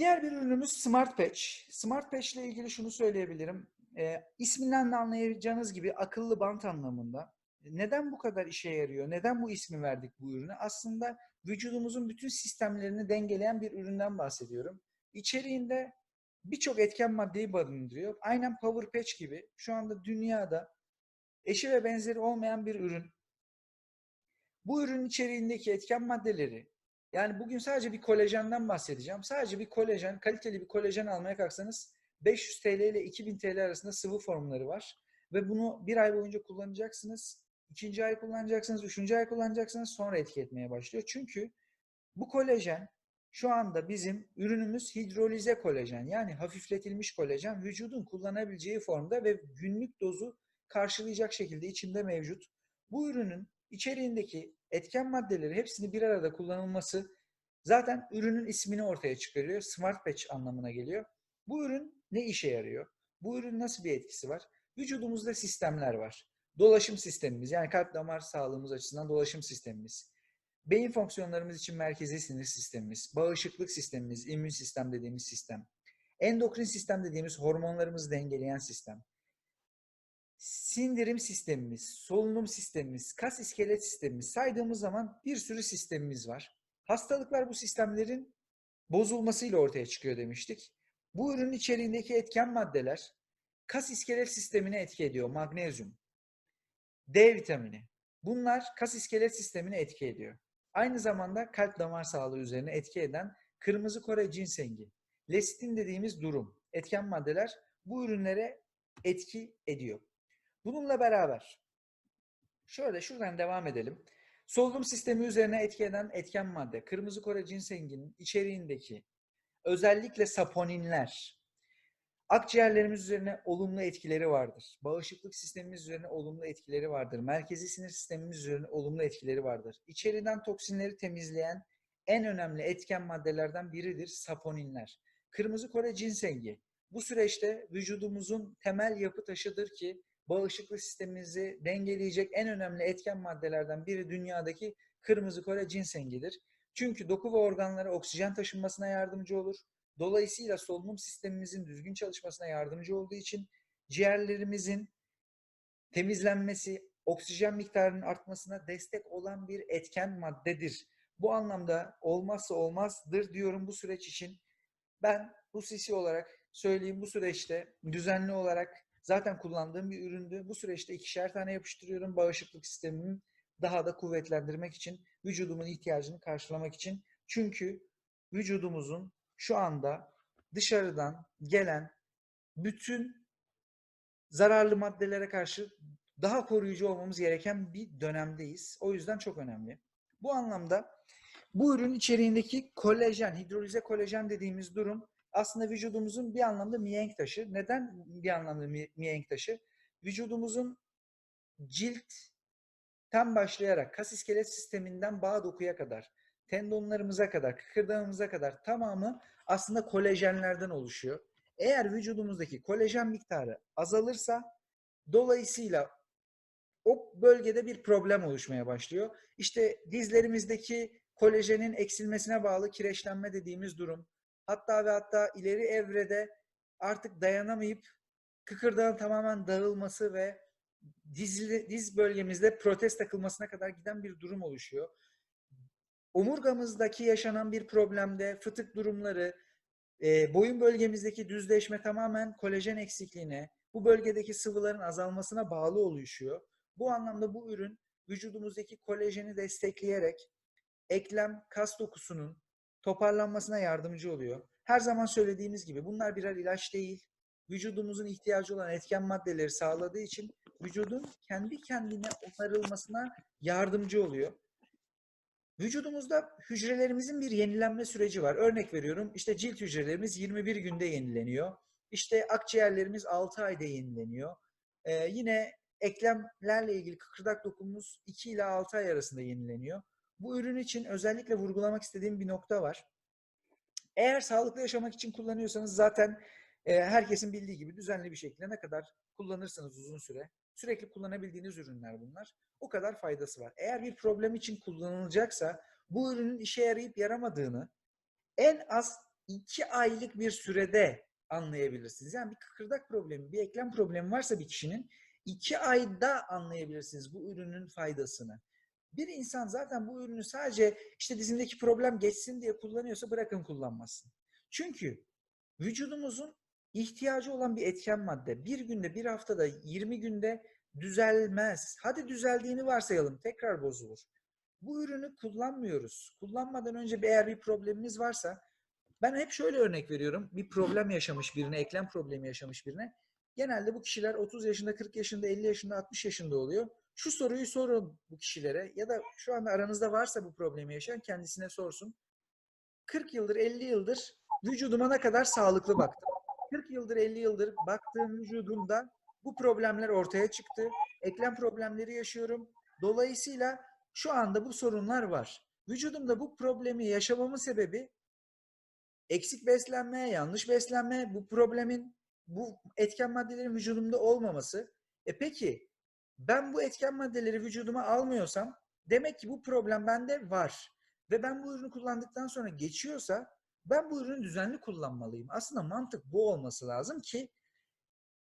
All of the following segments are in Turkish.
Diğer bir ürünümüz Smart Patch. Smart Patch ile ilgili şunu söyleyebilirim. E, isminden de anlayacağınız gibi akıllı bant anlamında. Neden bu kadar işe yarıyor? Neden bu ismi verdik bu ürüne? Aslında vücudumuzun bütün sistemlerini dengeleyen bir üründen bahsediyorum. İçeriğinde birçok etken maddeyi barındırıyor. Aynen Power Patch gibi şu anda dünyada eşi ve benzeri olmayan bir ürün. Bu ürün içeriğindeki etken maddeleri yani bugün sadece bir kolajenden bahsedeceğim. Sadece bir kolajen, kaliteli bir kolajen almaya kalksanız 500 TL ile 2000 TL arasında sıvı formları var. Ve bunu bir ay boyunca kullanacaksınız. ikinci ay kullanacaksınız, üçüncü ay kullanacaksınız sonra etki etmeye başlıyor. Çünkü bu kolajen şu anda bizim ürünümüz hidrolize kolajen yani hafifletilmiş kolajen vücudun kullanabileceği formda ve günlük dozu karşılayacak şekilde içinde mevcut. Bu ürünün içeriğindeki etken maddeleri hepsini bir arada kullanılması zaten ürünün ismini ortaya çıkarıyor. Smart Patch anlamına geliyor. Bu ürün ne işe yarıyor? Bu ürün nasıl bir etkisi var? Vücudumuzda sistemler var. Dolaşım sistemimiz yani kalp damar sağlığımız açısından dolaşım sistemimiz. Beyin fonksiyonlarımız için merkezi sinir sistemimiz, bağışıklık sistemimiz, immün sistem dediğimiz sistem, endokrin sistem dediğimiz hormonlarımızı dengeleyen sistem, sindirim sistemimiz, solunum sistemimiz, kas iskelet sistemimiz saydığımız zaman bir sürü sistemimiz var. Hastalıklar bu sistemlerin bozulmasıyla ortaya çıkıyor demiştik. Bu ürünün içeriğindeki etken maddeler kas iskelet sistemine etki ediyor. Magnezyum, D vitamini. Bunlar kas iskelet sistemine etki ediyor. Aynı zamanda kalp damar sağlığı üzerine etki eden kırmızı Kore cinsengi, lesitin dediğimiz durum, etken maddeler bu ürünlere etki ediyor. Bununla beraber şöyle şuradan devam edelim. Solunum sistemi üzerine etki eden etken madde, kırmızı Kore ginsenginin içeriğindeki özellikle saponinler, akciğerlerimiz üzerine olumlu etkileri vardır. Bağışıklık sistemimiz üzerine olumlu etkileri vardır. Merkezi sinir sistemimiz üzerine olumlu etkileri vardır. İçeriden toksinleri temizleyen en önemli etken maddelerden biridir saponinler. Kırmızı Kore cinsengi bu süreçte vücudumuzun temel yapı taşıdır ki bağışıklık sistemimizi dengeleyecek en önemli etken maddelerden biri dünyadaki kırmızı Kore cinsengidir. Çünkü doku ve organlara oksijen taşınmasına yardımcı olur. Dolayısıyla solunum sistemimizin düzgün çalışmasına yardımcı olduğu için ciğerlerimizin temizlenmesi, oksijen miktarının artmasına destek olan bir etken maddedir. Bu anlamda olmazsa olmazdır diyorum bu süreç için. Ben bu sisi olarak söyleyeyim bu süreçte düzenli olarak zaten kullandığım bir üründü. Bu süreçte ikişer tane yapıştırıyorum bağışıklık sistemimi daha da kuvvetlendirmek için, vücudumun ihtiyacını karşılamak için. Çünkü vücudumuzun şu anda dışarıdan gelen bütün zararlı maddelere karşı daha koruyucu olmamız gereken bir dönemdeyiz. O yüzden çok önemli. Bu anlamda bu ürün içeriğindeki kolajen, hidrolize kolajen dediğimiz durum aslında vücudumuzun bir anlamda mihenk taşı. Neden bir anlamda mihenk taşı? Vücudumuzun ciltten başlayarak kas iskelet sisteminden bağ dokuya kadar, tendonlarımıza kadar, kıkırdağımıza kadar tamamı aslında kolajenlerden oluşuyor. Eğer vücudumuzdaki kolajen miktarı azalırsa dolayısıyla o bölgede bir problem oluşmaya başlıyor. İşte dizlerimizdeki kolajenin eksilmesine bağlı kireçlenme dediğimiz durum, Hatta ve hatta ileri evrede artık dayanamayıp kıkırdağın tamamen dağılması ve diz, diz bölgemizde protez takılmasına kadar giden bir durum oluşuyor. Omurgamızdaki yaşanan bir problemde fıtık durumları, e, boyun bölgemizdeki düzleşme tamamen kolajen eksikliğine, bu bölgedeki sıvıların azalmasına bağlı oluşuyor. Bu anlamda bu ürün vücudumuzdaki kolajeni destekleyerek eklem kas dokusunun toparlanmasına yardımcı oluyor. Her zaman söylediğimiz gibi bunlar birer ilaç değil. Vücudumuzun ihtiyacı olan etken maddeleri sağladığı için vücudun kendi kendine onarılmasına yardımcı oluyor. Vücudumuzda hücrelerimizin bir yenilenme süreci var. Örnek veriyorum işte cilt hücrelerimiz 21 günde yenileniyor. İşte akciğerlerimiz 6 ayda yenileniyor. Ee, yine eklemlerle ilgili kıkırdak dokumuz 2 ile 6 ay arasında yenileniyor. Bu ürün için özellikle vurgulamak istediğim bir nokta var. Eğer sağlıklı yaşamak için kullanıyorsanız zaten e, herkesin bildiği gibi düzenli bir şekilde ne kadar kullanırsanız uzun süre, sürekli kullanabildiğiniz ürünler bunlar. O kadar faydası var. Eğer bir problem için kullanılacaksa bu ürünün işe yarayıp yaramadığını en az iki aylık bir sürede anlayabilirsiniz. Yani bir kıkırdak problemi, bir eklem problemi varsa bir kişinin iki ayda anlayabilirsiniz bu ürünün faydasını. Bir insan zaten bu ürünü sadece işte dizimdeki problem geçsin diye kullanıyorsa bırakın kullanmasın. Çünkü vücudumuzun ihtiyacı olan bir etken madde bir günde, bir haftada, 20 günde düzelmez. Hadi düzeldiğini varsayalım, tekrar bozulur. Bu ürünü kullanmıyoruz. Kullanmadan önce bir eğer bir problemimiz varsa ben hep şöyle örnek veriyorum. Bir problem yaşamış birine, eklem problemi yaşamış birine. Genelde bu kişiler 30 yaşında, 40 yaşında, 50 yaşında, 60 yaşında oluyor. Şu soruyu sorun bu kişilere ya da şu anda aranızda varsa bu problemi yaşayan kendisine sorsun. 40 yıldır, 50 yıldır vücuduma ne kadar sağlıklı baktım. 40 yıldır, 50 yıldır baktığım vücudumda bu problemler ortaya çıktı. Eklem problemleri yaşıyorum. Dolayısıyla şu anda bu sorunlar var. Vücudumda bu problemi yaşamamın sebebi eksik beslenme, yanlış beslenme, bu problemin, bu etken maddelerin vücudumda olmaması. E peki ben bu etken maddeleri vücuduma almıyorsam demek ki bu problem bende var. Ve ben bu ürünü kullandıktan sonra geçiyorsa ben bu ürünü düzenli kullanmalıyım. Aslında mantık bu olması lazım ki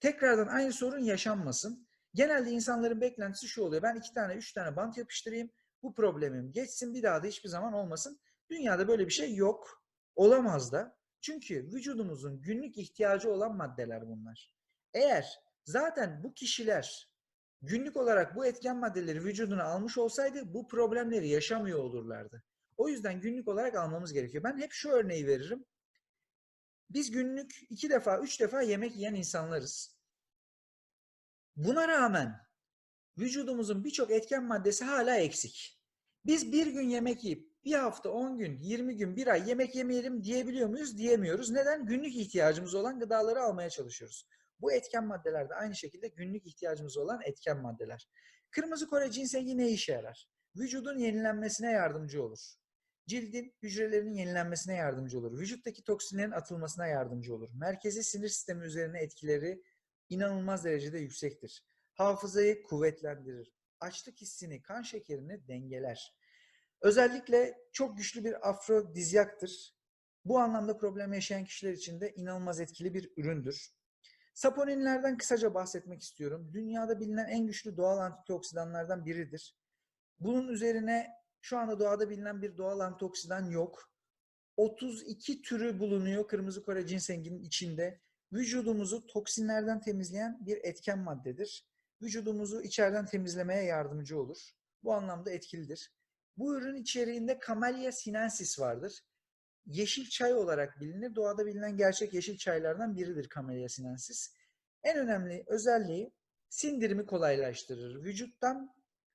tekrardan aynı sorun yaşanmasın. Genelde insanların beklentisi şu oluyor. Ben iki tane, üç tane bant yapıştırayım. Bu problemim geçsin. Bir daha da hiçbir zaman olmasın. Dünyada böyle bir şey yok. Olamaz da. Çünkü vücudumuzun günlük ihtiyacı olan maddeler bunlar. Eğer zaten bu kişiler günlük olarak bu etken maddeleri vücuduna almış olsaydı bu problemleri yaşamıyor olurlardı. O yüzden günlük olarak almamız gerekiyor. Ben hep şu örneği veririm. Biz günlük iki defa, üç defa yemek yiyen insanlarız. Buna rağmen vücudumuzun birçok etken maddesi hala eksik. Biz bir gün yemek yiyip bir hafta, 10 gün, 20 gün, bir ay yemek yemeyelim diyebiliyor muyuz? Diyemiyoruz. Neden? Günlük ihtiyacımız olan gıdaları almaya çalışıyoruz. Bu etken maddeler de aynı şekilde günlük ihtiyacımız olan etken maddeler. Kırmızı Kore cinsengi ne işe yarar? Vücudun yenilenmesine yardımcı olur. Cildin hücrelerinin yenilenmesine yardımcı olur. Vücuttaki toksinlerin atılmasına yardımcı olur. Merkezi sinir sistemi üzerine etkileri inanılmaz derecede yüksektir. Hafızayı kuvvetlendirir. Açlık hissini, kan şekerini dengeler. Özellikle çok güçlü bir afrodizyaktır. Bu anlamda problem yaşayan kişiler için de inanılmaz etkili bir üründür. Saponinlerden kısaca bahsetmek istiyorum. Dünyada bilinen en güçlü doğal antioksidanlardan biridir. Bunun üzerine şu anda doğada bilinen bir doğal antioksidan yok. 32 türü bulunuyor kırmızı Kore ginsenginin içinde. Vücudumuzu toksinlerden temizleyen bir etken maddedir. Vücudumuzu içeriden temizlemeye yardımcı olur. Bu anlamda etkilidir. Bu ürün içeriğinde Camellia sinensis vardır. Yeşil çay olarak bilinir. Doğada bilinen gerçek yeşil çaylardan biridir Camellia sinensis. En önemli özelliği sindirimi kolaylaştırır. Vücuttan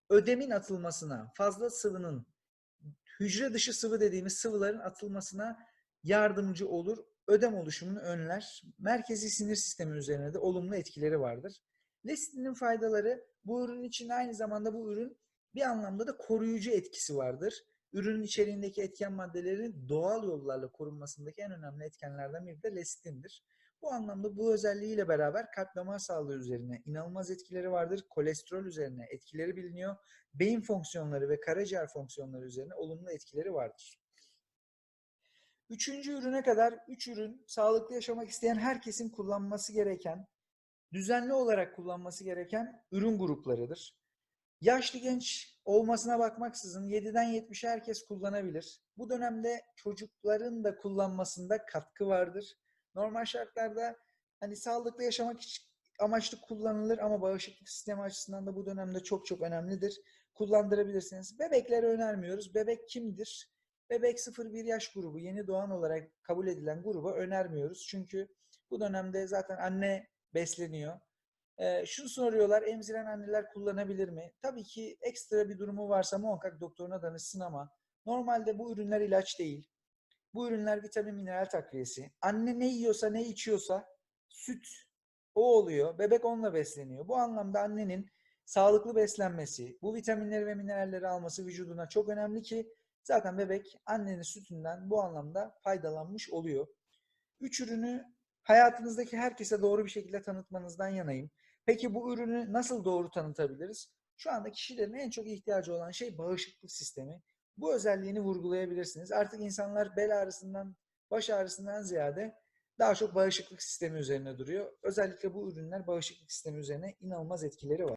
ödemin atılmasına, fazla sıvının, hücre dışı sıvı dediğimiz sıvıların atılmasına yardımcı olur. Ödem oluşumunu önler. Merkezi sinir sistemi üzerine de olumlu etkileri vardır. Lestin'in faydaları bu ürün için aynı zamanda bu ürün bir anlamda da koruyucu etkisi vardır. Ürünün içeriğindeki etken maddelerin doğal yollarla korunmasındaki en önemli etkenlerden biri de lestindir. Bu anlamda bu özelliğiyle beraber kalp damar sağlığı üzerine inanılmaz etkileri vardır. Kolesterol üzerine etkileri biliniyor. Beyin fonksiyonları ve karaciğer fonksiyonları üzerine olumlu etkileri vardır. Üçüncü ürüne kadar üç ürün sağlıklı yaşamak isteyen herkesin kullanması gereken, düzenli olarak kullanması gereken ürün gruplarıdır. Yaşlı genç olmasına bakmaksızın 7'den 70'e herkes kullanabilir. Bu dönemde çocukların da kullanmasında katkı vardır. Normal şartlarda hani sağlıklı yaşamak amaçlı kullanılır ama bağışıklık sistemi açısından da bu dönemde çok çok önemlidir. Kullandırabilirsiniz. Bebeklere önermiyoruz. Bebek kimdir? Bebek 0-1 yaş grubu, yeni doğan olarak kabul edilen gruba önermiyoruz. Çünkü bu dönemde zaten anne besleniyor. Ee, şunu soruyorlar, emziren anneler kullanabilir mi? Tabii ki ekstra bir durumu varsa muhakkak doktoruna danışsın ama normalde bu ürünler ilaç değil. Bu ürünler vitamin mineral takviyesi. Anne ne yiyorsa ne içiyorsa süt o oluyor. Bebek onunla besleniyor. Bu anlamda annenin sağlıklı beslenmesi, bu vitaminleri ve mineralleri alması vücuduna çok önemli ki zaten bebek annenin sütünden bu anlamda faydalanmış oluyor. Üç ürünü hayatınızdaki herkese doğru bir şekilde tanıtmanızdan yanayım. Peki bu ürünü nasıl doğru tanıtabiliriz? Şu anda kişilerin en çok ihtiyacı olan şey bağışıklık sistemi. Bu özelliğini vurgulayabilirsiniz. Artık insanlar bel ağrısından baş ağrısından ziyade daha çok bağışıklık sistemi üzerine duruyor. Özellikle bu ürünler bağışıklık sistemi üzerine inanılmaz etkileri var.